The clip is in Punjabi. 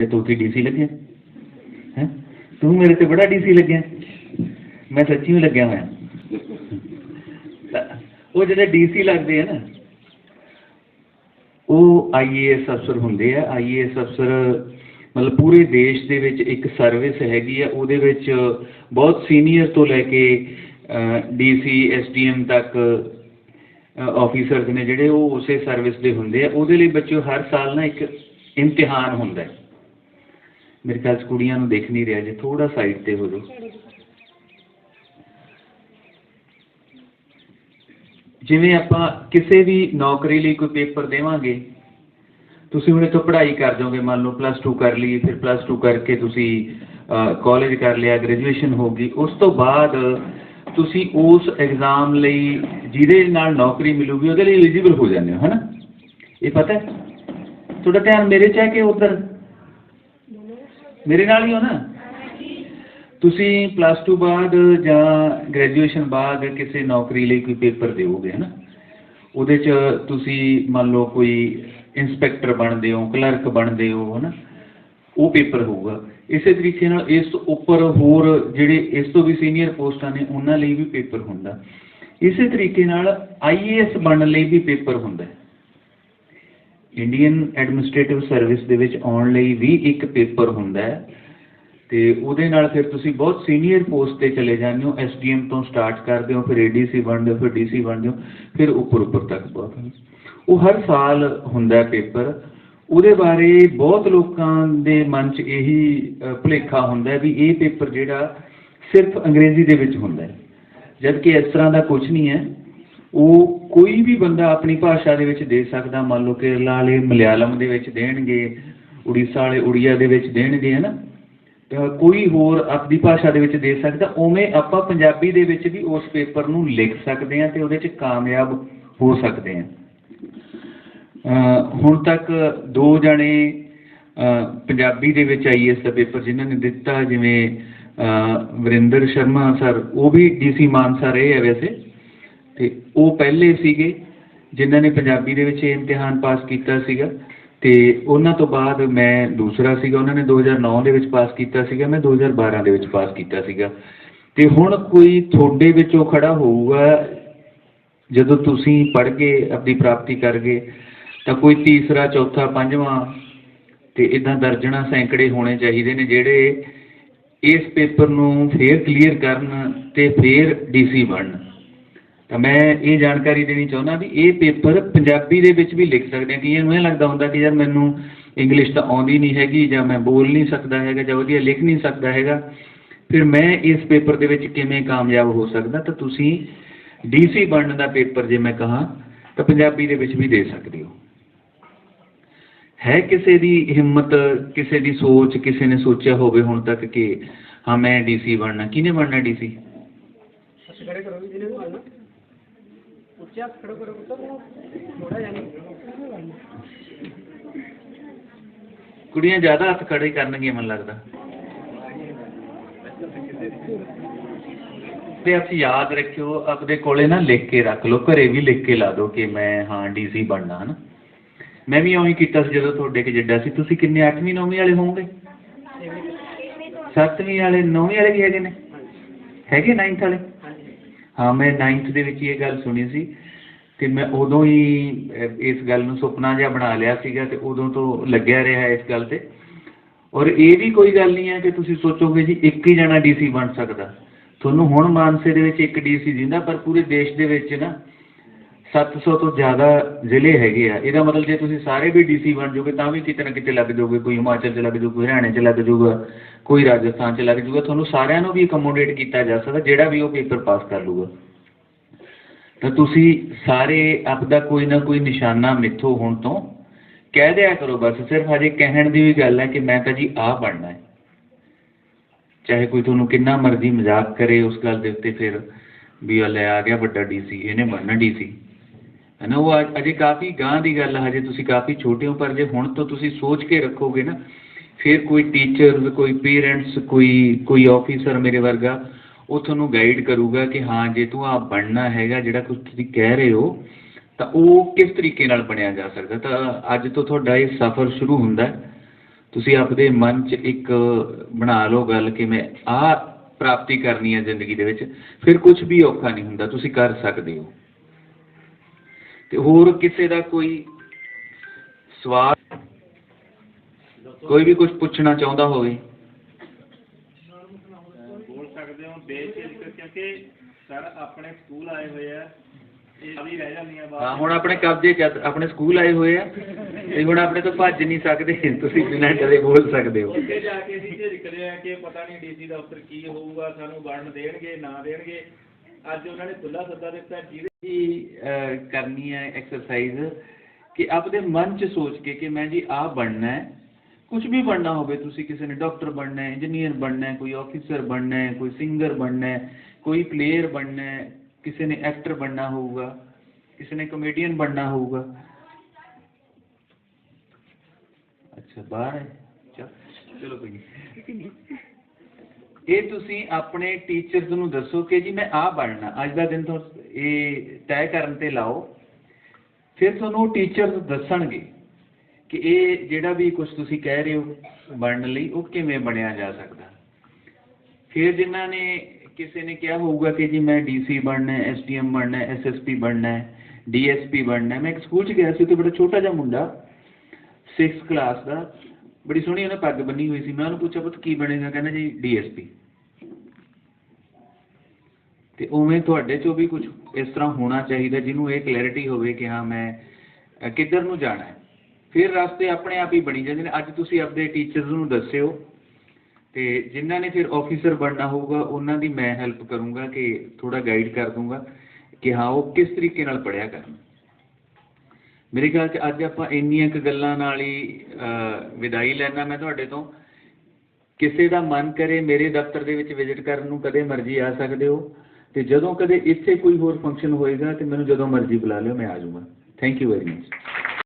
ਤੇ ਤੂੰ ਕੀ ਡੀਸੀ ਲੱਗਿਆ। ਹੈਂ? ਤੂੰ ਮੇਰੇ ਤੇ ਬੜਾ ਡੀ ਸੀ ਲੱਗਿਆ। ਮੈਂ ਸੱਚੀ ਹੀ ਲੱਗਿਆ ਹੋਇਆ। ਉਹ ਜਿਹੜੇ ਡੀ ਸੀ ਲੱਗਦੇ ਆ ਨਾ, ਉਹ ਆਈ ਏ ਆਈਏਐਸ ਅਫਸਰ ਹੁੰਦੇ ਆ। ਆਈ ਏ ਆਈਏਐਸ ਅਫਸਰ ਮਤਲਬ ਪੂਰੇ ਦੇਸ਼ ਦੇ ਵਿੱਚ ਇੱਕ ਸਰਵਿਸ ਹੈਗੀ ਆ। ਉਹਦੇ ਵਿੱਚ ਬਹੁਤ ਸੀਨੀਅਰ ਤੋਂ ਲੈ ਕੇ D C, S D SDM ਤੱਕ ਆਫੀਸਰਸ ਨੇ ਜਿਹੜੇ ਉਹ ਉਸੇ ਸਰਵਿਸ ਦੇ ਹੁੰਦੇ ਆ। ਉਹਦੇ ਲਈ ਬੱਚਿਓ ਹਰ ਸਾਲ ਨਾ ਇੱਕ ਇਮਤਿਹਾਨ ਹੁੰਦਾ ਮੇਰੇ ਖਿਆਲ 'ਚ ਕੁੜੀਆਂ ਨੂੰ ਦੇਖ ਨਹੀਂ ਰਿਹਾ ਜੇ ਥੋੜਾ ਸਾਈਡ ਤੇ ਹੋ ਜਾਓ। ਜਿਵੇਂ ਆਪਾਂ ਕਿਸੇ ਵੀ ਨੌਕਰੀ ਲਈ ਕੋਈ ਪੇਪਰ ਦੇਵਾਂਗੇ ਤੁਸੀਂ ਹੁਣ ਇੱਥੋਂ ਪੜ੍ਹਾਈ ਕਰ ਜਾਓਗੇ ਮੰਨ ਲਓ ਪਲੱਸ 2 ਕਰ ਲਈ ਫਿਰ ਪਲੱਸ 2 ਕਰਕੇ ਤੁਸੀਂ ਕਾਲਜ ਕਰ ਲਿਆ ਗ੍ਰੈਜੂਏਸ਼ਨ ਹੋ ਗਈ ਉਸ ਤੋਂ ਬਾਅਦ ਤੁਸੀਂ ਉਸ ਐਗਜ਼ਾਮ ਲਈ ਜਿਹਦੇ ਨਾਲ ਨੌਕਰੀ ਮਿਲੂਗੀ ਉਹਦੇ ਲਈ ਐਲੀਜੀਬਲ ਹੋ ਜਾਂਦੇ ਹੋ ਹਨਾ? ਇਹ ਪਤਾ ਹੈ? ਤੁਹਾਡਾ ਧਿਆਨ ਮੇਰੇ 'ਚ ਹੈ ਕਿ ਉਧਰ? ਮੇਰੇ ਨਾਲ ਹੀ ਹੋ ਨਾ? ਤੁਸੀਂ ਪਲੱਸ ਟੂ ਬਾਅਦ ਜਾਂ ਗ੍ਰੈਜੂਏਸ਼ਨ ਬਾਅਦ ਕਿਸੇ ਨੌਕਰੀ ਲਈ ਕੋਈ ਪੇਪਰ ਦਿਓਗੇ ਨਾ ਉਹਦੇ 'ਚ ਤੁਸੀਂ ਮੰਨ ਲਓ ਕੋਈ ਇੰਸਪੈਕਟਰ ਬਣਦੇ ਹੋ ਕਲਰਕ ਬਣਦੇ ਹੋ ਹੈ ਨਾ ਉਹ ਪੇਪਰ ਹੋਊਗਾ। ਇਸੇ ਤਰੀਕੇ ਨਾਲ ਇਸ ਤੋਂ ਉੱਪਰ ਹੋਰ ਜਿਹੜੇ ਇਸ ਤੋਂ ਵੀ ਸੀਨੀਅਰ ਪੋਸਟਾਂ ਨੇ, ਉਹਨਾਂ ਲਈ ਵੀ ਪੇਪਰ ਹੁੰਦਾ। ਇਸੇ ਤਰੀਕੇ ਨਾਲ ਆਈਏਐਸ ਬਣਨ ਲਈ ਵੀ ਪੇਪਰ ਹੁੰਦਾ। ਇੰਡੀਅਨ ਐਡਮਿਨਿਸਟ੍ਰੇਟਿਵ ਸਰਵਿਸ ਦੇ ਵਿੱਚ ਆਉਣ ਲਈ ਵੀ ਇੱਕ ਪੇਪਰ ਹੁੰਦਾ ਅਤੇ ਉਹਦੇ ਨਾਲ ਫਿਰ ਤੁਸੀਂ ਬਹੁਤ ਸੀਨੀਅਰ ਪੋਸਟ ਤੇ ਚਲੇ ਜਾਂਦੇ ਹੋ ਐਸਡੀਐਮ ਤੋਂ ਸਟਾਰਟ ਕਰਦੇ ਹੋ, ਫਿਰ ਏ ਡੀ ਸੀ ਬਣਦੇ ਹੋ, ਫਿਰ ਡੀ ਸੀ ਬਣਦੇ ਹੋ, ਫਿਰ ਉੱਪਰ ਉੱਪਰ ਤੱਕ ਬਹੁਤ ਉਹ ਹਰ ਸਾਲ ਹੁੰਦਾ ਪੇਪਰ। ਉਹਦੇ ਬਾਰੇ ਬਹੁਤ ਲੋਕਾਂ ਦੇ ਮਨ 'ਚ ਇਹੀ ਭੁਲੇਖਾ ਹੁੰਦਾ ਵੀ ਇਹ ਪੇਪਰ ਜਿਹੜਾ ਸਿਰਫ ਅੰਗਰੇਜ਼ੀ ਦੇ ਵਿੱਚ ਹੁੰਦਾ ਹੈ। ਜਦ ਕਿ ਇਸ ਤਰ੍ਹਾਂ ਦਾ ਕੁਝ ਨਹੀਂ ਹੈ। ਉਹ ਕੋਈ ਵੀ ਬੰਦਾ ਆਪਣੀ ਭਾਸ਼ਾ ਦੇ ਵਿੱਚ ਦੇ ਸਕਦਾ, ਮੰਨ ਲਓ ਕੇਰਲਾ ਵਾਲੇ ਮਲਿਆਲਮ ਦੇ ਵਿੱਚ ਦੇਣਗੇ, ਉੜੀਸਾ ਵਾਲੇ ਉੜੀਆ ਦੇ ਵਿੱਚ ਦੇਣਗੇ, ਹੈ ਨਾ? ਤਾਂ ਕੋਈ ਹੋਰ ਆਪਣੀ ਭਾਸ਼ਾ ਦੇ ਵਿੱਚ ਦੇ ਸਕਦਾ, ਉਵੇਂ ਆਪਾਂ ਪੰਜਾਬੀ ਦੇ ਵਿੱਚ ਵੀ ਉਸ ਪੇਪਰ ਨੂੰ ਲਿਖ ਸਕਦੇ ਹਾਂ ਤੇ ਉਹਦੇ 'ਚ ਕਾਮਯਾਬ ਹੋ ਸਕਦੇ ਹਾਂ। ਹੁਣ ਤੱਕ ਦੋ ਜਣੇ ਪੰਜਾਬੀ ਦੇ ਵਿੱਚ ਆਈਐਸ ਦਾ ਪੇਪਰ ਜਿਨ੍ਹਾਂ ਨੇ ਦਿੱਤਾ, ਜਿਵੇਂ ਵਰਿੰਦਰ ਸ਼ਰਮਾ ਸਰ, ਉਹ ਵੀ ਡੀਸੀ ਮਾਨਸਾ ਰਹੇ ਹੈ ਵੈਸੇ। ਉਹ ਪਹਿਲੇ ਸੀਗੇ, ਜਿਨ੍ਹਾਂ ਨੇ ਪੰਜਾਬੀ ਦੇ ਵਿੱਚ ਇਹ ਇਮਤਿਹਾਨ ਪਾਸ ਕੀਤਾ ਸੀਗਾ ਅਤੇ ਉਹਨਾਂ ਤੋਂ ਬਾਅਦ ਮੈਂ ਦੂਸਰਾ ਸੀਗਾ, ਉਹਨਾਂ ਨੇ 2009 ਦੇ ਵਿੱਚ ਪਾਸ ਕੀਤਾ ਸੀਗਾ, ਮੈਂ 2012 ਦੇ ਵਿੱਚ ਪਾਸ ਕੀਤਾ ਸੀਗਾ। ਅਤੇ ਹੁਣ ਕੋਈ ਤੁਹਾਡੇ ਵਿੱਚੋਂ ਖੜਾ ਹੋਊਗਾ, ਜਦੋਂ ਤੁਸੀਂ ਪੜ੍ਹ ਕੇ ਆਪਣੀ ਪ੍ਰਾਪਤੀ ਕਰ ਗਏ ਤਾਂ ਕੋਈ ਤੀਸਰਾ, ਚੌਥਾ, ਪੰਜਵਾਂ ਤੇ ਇੱਦਾਂ ਦਰਜਨਾਂ ਸੈਂਕੜੇ ਹੋਣੇ ਚਾਹੀਦੇ ਨੇ, ਜਿਹੜੇ ਇਸ ਪੇਪਰ ਨੂੰ ਫੇਰ ਕਲੀਅਰ ਕਰਨ ਤੇ ਫੇਰ ਡੀਸੀ ਬਣਨ। ਮੈਂ ਇਹ ਜਾਣਕਾਰੀ ਦੇਣੀ ਚਾਹੁੰਦਾ ਵੀ ਇਹ ਪੇਪਰ ਪੰਜਾਬੀ ਦੇ ਵਿੱਚ ਵੀ ਲਿਖ ਸਕਦੇ ਆ, ਕਿ ਇਹ ਲੱਗਦਾ ਹੁੰਦਾ ਕਿ ਯਾਰ ਮੈਨੂੰ ਇੰਗਲਿਸ਼ ਤਾਂ ਆਉਂਦੀ ਨਹੀਂ ਹੈਗੀ ਜਾਂ ਮੈਂ ਬੋਲ ਨਹੀਂ ਸਕਦਾ ਹੈਗਾ ਜਾਂ ਵਧੀਆ ਲਿਖ ਨਹੀਂ ਸਕਦਾ ਹੈਗਾ। ਫਿਰ ਮੈਂ ਇਸ ਪੇਪਰ ਦੇ ਵਿੱਚ ਕਿਵੇਂ ਕਾਮਯਾਬ ਹੋ ਸਕਦਾ? ਤਾਂ ਤੁਸੀਂ ਡੀਸੀ ਬਣਨ ਦਾ ਪੇਪਰ ਜੇ ਮੈਂ ਕਹਾਂ, ਤਾਂ ਪੰਜਾਬੀ ਦੇ ਵਿੱਚ ਵੀ ਦੇ ਸਕਦੇ ਹੋ। ਹੈ ਕਿਸੇ ਦੀ ਹਿੰਮਤ, ਕਿਸੇ ਦੀ ਸੋਚ, ਕਿਸੇ ਨੇ ਸੋਚਿਆ ਹੋਵੇ ਹੁਣ ਤੱਕ ਕਿ ਹਾਂ ਮੈਂ ਡੀਸੀ ਬਣਨਾ ਕਿਹਨੇ ਬਣਨਾ ਡੀਸੀ ਹੱਥ ਖੜੇ ਕਰੋ ਜਿਹਨੇ ਨੂੰ ਆਣਾ ਉੱਚਾ ਹੱਥ ਖੜੋ ਕਰੋ ਪੁੱਤਰ ਥੋੜਾ ਜਾਨੀ ਕੁੜੀਆਂ ਜ਼ਿਆਦਾ ਹੱਥ ਖੜੇ ਕਰਨਗੀਆਂ ਮੈਨੂੰ ਲੱਗਦਾ। ਤੇ ਅਸੀਂ ਯਾਦ ਰੱਖਿਓ ਆਪਣੇ ਕੋਲੇ ਨਾ ਲਿਖ ਕੇ ਰੱਖ ਲਓ ਘਰੇ ਵੀ ਲਿਖ ਕੇ ਲਾ ਦਿਓ ਕਿ ਮੈਂ ਹਾਂ ਡੀਸੀ ਬਣਨਾ ਹਨਾ। ਮੈਂ ਵੀ ਉਵੇਂ ਕੀਤਾ ਸੀ ਜਦੋਂ ਤੁਹਾਡੇ ਕਿ ਜਿੱਡਾ ਸੀ। ਤੁਸੀਂ ਕਿੰਨੇ 8ਵੀਂ 9ਵੀਂ ਵਾਲੇ ਹੋਵੋਗੇ? 7ਵੀਂ ਵਾਲੇ 9ਵੀਂ ਵਾਲੇ ਵੀ ਹੈਗੇ ਨੇ? ਹੈਗੇ 9th ਵਾਲੇ? ਹਾਂ, ਮੈਂ 9th ਦੇ ਵਿੱਚ ਇਹ ਗੱਲ ਸੁਣੀ ਸੀ ਤੇ ਮੈਂ ਉਦੋਂ ਹੀ ਇਸ ਗੱਲ ਨੂੰ ਸੁਪਨਾ ਜਿਹਾ ਬਣਾ ਲਿਆ ਸੀਗਾ ਤੇ ਉਦੋਂ ਤੋਂ ਲੱਗਿਆ ਰਿਹਾ ਇਸ ਗੱਲ ਤੇ। ਔਰ ਇਹ ਵੀ ਕੋਈ ਗੱਲ ਨਹੀਂ ਹੈ ਕਿ ਤੁਸੀਂ ਸੋਚੋਗੇ ਜੀ ਇੱਕ ਹੀ ਜਣਾ ਡੀਸੀ ਬਣ ਸਕਦਾ। ਤੁਹਾਨੂੰ ਹੁਣ ਮਾਨਸੇ ਦੇ ਵਿੱਚ ਇੱਕ ਡੀਸੀ ਜਿੰਦਾ ਪਰ ਪੂਰੇ ਦੇਸ਼ ਦੇ ਵਿੱਚ ਨਾ ਸੱਤ ਸੌ ਤੋਂ ਜ਼ਿਆਦਾ ਜ਼ਿਲ੍ਹੇ ਹੈਗੇ ਆ। ਇਹਦਾ ਮਤਲਬ ਜੇ ਤੁਸੀਂ ਸਾਰੇ ਵੀ ਡੀ ਸੀ ਬਣ ਜਾਓਗੇ, ਤਾਂ ਵੀ ਕਿਤੇ ਨਾ ਕਿਤੇ ਲੱਗ ਜਾਓਗੇ, ਕੋਈ ਹਿਮਾਚਲ 'ਚ ਲੱਗ ਜਾਊ, ਕੋਈ ਹਰਿਆਣੇ 'ਚ ਲੱਗ ਜਾਊਗਾ। ਕੋਈ ਰਾਜਸਥਾਨ 'ਚ ਲੱਗ ਜਾਊਗਾ ਤੁਹਾਨੂੰ ਸਾਰਿਆਂ ਨੂੰ ਵੀ ਅਕਮੋਡੇਟ ਕੀਤਾ ਜਾ ਸਕਦਾ, ਜਿਹੜਾ ਵੀ ਉਹ ਪੇਪਰ ਪਾਸ ਕਰ ਲੂਗਾ ਤਾਂ ਤੁਸੀਂ ਸਾਰੇ ਆਪਦਾ ਕੋਈ ਨਾ ਕੋਈ ਨਿਸ਼ਾਨਾ ਮਿੱਥੋ ਹੁਣ ਤੋਂ ਕਹਿ ਦਿਆ ਕਰੋ, ਬਸ ਸਿਰਫ ਹਜੇ ਕਹਿਣ ਦੀ ਵੀ ਗੱਲ ਹੈ ਕਿ ਮੈਂ ਤਾਂ ਜੀ ਆਹ ਬਣਨਾ ਹੈ। ਚਾਹੇ ਕੋਈ ਤੁਹਾਨੂੰ ਕਿੰਨਾ ਮਰਜ਼ੀ ਮਜ਼ਾਕ ਕਰੇ ਉਸ ਗੱਲ ਦੇ ਉੱਤੇ ਫਿਰ ਵੀ ਆ ਲੈ ਆ ਗਿਆ ਵੱਡਾ ਡੀਸੀ ਇਹਨੇ ਬਣਨਾ ਡੀਸੀ ਹੈ ਉਹ ਅਜੇ ਕਾਫੀ ਗਾਂ ਦੀ ਗੱਲ ਹੈ, ਹਜੇ ਤੁਸੀਂ ਕਾਫੀ ਛੋਟੇ ਹੋ, ਪਰ ਜੇ ਹੁਣ ਤੋਂ ਤੁਸੀਂ ਸੋਚ ਕੇ ਰੱਖੋਗੇ ਨਾ ਫਿਰ ਕੋਈ ਟੀਚਰ ਕੋਈ ਪੇਰੈਂਟਸ ਕੋਈ ਕੋਈ ਆਫੀਸਰ ਮੇਰੇ ਵਰਗਾ ਉਹ ਤੁਹਾਨੂੰ ਗਾਈਡ ਕਰੂਗਾ ਕਿ ਹਾਂ, ਜੇ ਤੂੰ ਆ ਬਣਨਾ ਹੈਗਾ ਜਿਹੜਾ ਕੁਝ ਤੁਸੀਂ ਕਹਿ ਰਹੇ ਹੋ, ਤਾਂ ਉਹ ਕਿਸ ਤਰੀਕੇ ਨਾਲ ਬਣਿਆ ਜਾ ਸਕਦਾ? ਤਾਂ ਅੱਜ ਤੋਂ ਤੁਹਾਡਾ ਇਹ ਸਫ਼ਰ ਸ਼ੁਰੂ ਹੁੰਦਾ ਤੁਸੀਂ ਆਪਦੇ ਮਨ 'ਚ ਇੱਕ ਬਣਾ ਲਓ ਗੱਲ ਕਿ ਮੈਂ ਆਹ ਪ੍ਰਾਪਤੀ ਕਰਨੀ ਹੈ ਜ਼ਿੰਦਗੀ ਦੇ ਵਿੱਚ, ਫਿਰ ਕੁਝ ਵੀ ਔਖਾ ਨਹੀਂ ਹੁੰਦਾ, ਤੁਸੀਂ ਕਰ ਸਕਦੇ ਹੋ। ਤੇ ਹੋਰ ਕਿਸੇ ਦਾ ਕੋਈ ਸਵਾਲ ਕੋਈ ਵੀ ਕੁਝ ਪੁੱਛਣਾ ਚਾਹੁੰਦਾ ਹੋਵੇ। ਬੋਲ ਸਕਦੇ ਹੋ ਬੇਝਿਜਕ ਕਿਉਂਕਿ ਸਰ ਆਪਣੇ ਸਕੂਲ ਆਏ ਹੋਏ ਆ। ਇਹ ਵੀ ਰਹਿ ਜਾਂਦੀਆਂ ਹਾਂ ਬਾਅਦ ਹੁਣ ਆਪਣੇ ਕਬਜ਼ੇ ਚ ਆ, ਆਪਣੇ ਸਕੂਲ ਆਏ ਹੋਏ ਆ। ਤੇ ਹੁਣ ਆਪਣੇ ਤੋਂ ਭੱਜ ਨਹੀਂ ਸਕਦੇ। ਤੁਸੀਂ ਬਿਨਾਂ ਡਰੇ ਬੋਲ ਸਕਦੇ ਹੋ। ਅੱਗੇ ਜਾ ਕੇ ਅਸੀਂ ਝਿਜਕਦੇ ਆ ਕਿ ਪਤਾ ਨਹੀਂ ਡੀਸੀ ਦਫ਼ਤਰ ਕੀ ਹੋਊਗਾ ਸਾਨੂੰ ਬਣਨ ਦੇਣਗੇ ਨਾ ਦੇਣਗੇ। ਅੱਜ ਉਹਨਾਂ ਨੇ ਖੁੱਲਾ ਸੱਦਾ ਦਿੱਤਾ ਜਿਹਦੇ ਜੀ ਅਹ, ਕਰਨੀ ਹੈ ਐਕਸਰਸਾਈਜ਼ ਕਿ ਆਪਦੇ ਮਨ ਚ ਸੋਚ ਕੇ ਕਿ ਮੈਂ ਜੀ ਆਹ ਬਣਨਾ ਹੈ। ਕੁਝ ਵੀ ਬਣਨਾ ਹੋਵੇ ਤੁਸੀਂ ਕਿਸੇ ਨੇ ਡਾਕਟਰ ਬਣਨਾ ਹੈ ਇੰਜੀਨੀਅਰ ਬਣਨਾ ਹੈ ਕੋਈ ਆਫੀਸਰ ਬਣਨਾ ਹੈ ਕੋਈ ਸਿੰਗਰ ਬਣਨਾ ਹੈ ਕੋਈ ਪਲੇਅਰ ਬਣਨਾ ਹੈ ਕਿਸੇ ਨੇ ਐਕਟਰ ਬਣਨਾ ਹੋਊਗਾ ਕਿਸੇ ਨੇ ਕਮੇਡੀਅਨ ਬਣਨਾ ਹੋਊਗਾ ਅੱਛਾ ਬਾਹਰ ਹੈ ਚੱਲ- ਚਲੋ ਕੋਈ ਨਹੀਂ ਇਹ ਤੁਸੀਂ ਆਪਣੇ ਟੀਚਰਸ ਨੂੰ ਦੱਸੋ ਕਿ ਜੀ ਮੈਂ ਆਹ ਬਣਨਾ ਅੱਜ ਦਾ ਦਿਨ ਤੋਂ ਇਹ ਤੈਅ ਕਰਨ ਤੇ ਲਾਓ ਫਿਰ ਤੁਹਾਨੂੰ ਟੀਚਰਸ ਦੱਸਣਗੇ ਕਿ ਇਹ ਜਿਹੜਾ ਵੀ ਕੁਝ ਤੁਸੀਂ ਕਹਿ ਰਹੇ ਹੋ ਬਣਨ ਲਈ, ਉਹ ਕਿਵੇਂ ਬਣਿਆ ਜਾ ਸਕਦਾ? ਫਿਰ ਜਿਨ੍ਹਾਂ ਨੇ ਕਿਸੇ ਨੇ ਕਿਹਾ ਹੋਊਗਾ ਕਿ ਜੀ ਮੈਂ ਡੀਸੀ ਬਣਨਾ ਐਸਡੀਐਮ ਬਣਨਾ ਹੈ ਐਸਐਸਪੀ ਬਣਨਾ ਡੀਐਸਪੀ ਬਣਨਾ ਮੈਂ ਇੱਕ ਸਕੂਲ 'ਚ ਗਿਆ ਸੀ ਤੇ ਬੜਾ ਛੋਟਾ ਜਿਹਾ ਮੁੰਡਾ 6th ਕਲਾਸ ਦਾ, ਬੜੀ ਸੋਹਣੀ ਉਹਨੇ ਪੱਗ ਬੰਨੀ ਹੋਈ ਸੀ। ਮੈਂ ਉਹਨੂੰ ਪੁੱਛਿਆ, ਪੁੱਤ, ਕੀ ਬਣੇਗਾ? ਕਹਿੰਦਾ ਜੀ ਡੀਐਸਪੀ ਤੇ ਉਵੇਂ ਤੁਹਾਡੇ ਚੋਂ ਵੀ ਕੁਝ ਇਸ ਤਰ੍ਹਾਂ ਹੋਣਾ ਚਾਹੀਦਾ, ਜਿਹਨੂੰ ਇਹ ਕਲੈਰਿਟੀ ਹੋਵੇ ਕਿ ਹਾਂ, ਮੈਂ ਕਿੱਧਰ ਨੂੰ ਜਾਣਾ ਹੈ? ਫਿਰ ਰਸਤੇ ਆਪਣੇ ਆਪ ਹੀ ਬਣੀ ਜਾਂਦੇ ਨੇ। ਅੱਜ ਤੁਸੀਂ ਆਪਦੇ ਟੀਚਰਸ ਨੂੰ ਦੱਸਿਓ ਅਤੇ ਜਿਨ੍ਹਾਂ ਨੇ ਫਿਰ ਆਫੀਸਰ ਬਣਨਾ ਹੋਊਗਾ, ਉਹਨਾਂ ਦੀ ਮੈਂ ਹੈਲਪ ਕਰੂੰਗਾ ਕਿ ਥੋੜਾ ਗਾਈਡ ਕਰ ਦੂੰਗਾ ਕਿ ਹਾਂ, ਉਹ ਕਿਸ ਤਰੀਕੇ ਨਾਲ ਪੜ੍ਹਿਆ ਕਰਨ। ਮੇਰੇ ਖਿਆਲ 'ਚ ਅੱਜ ਆਪਾਂ ਇੰਨੀਆਂ ਕੁ ਗੱਲਾਂ ਨਾਲ ਹੀ ਵਿਦਾਈ ਲੈਂਦਾ ਮੈਂ ਤੁਹਾਡੇ ਤੋਂ। ਕਿਸੇ ਦਾ ਮਨ ਕਰੇ ਮੇਰੇ ਦਫ਼ਤਰ ਦੇ ਵਿੱਚ ਵਿਜ਼ਿਟ ਕਰਨ ਨੂੰ, ਕਦੇ ਮਰਜ਼ੀ ਆ ਸਕਦੇ ਹੋ। ਅਤੇ ਜਦੋਂ ਕਦੇ ਇੱਥੇ ਕੋਈ ਹੋਰ ਫੰਕਸ਼ਨ ਹੋਏਗਾ ਤੇ ਮੈਨੂੰ ਜਦੋਂ ਮਰਜ਼ੀ ਬੁਲਾ ਲਿਓ, ਮੈਂ ਆ ਜਾਊਂਗਾ। Thank you very much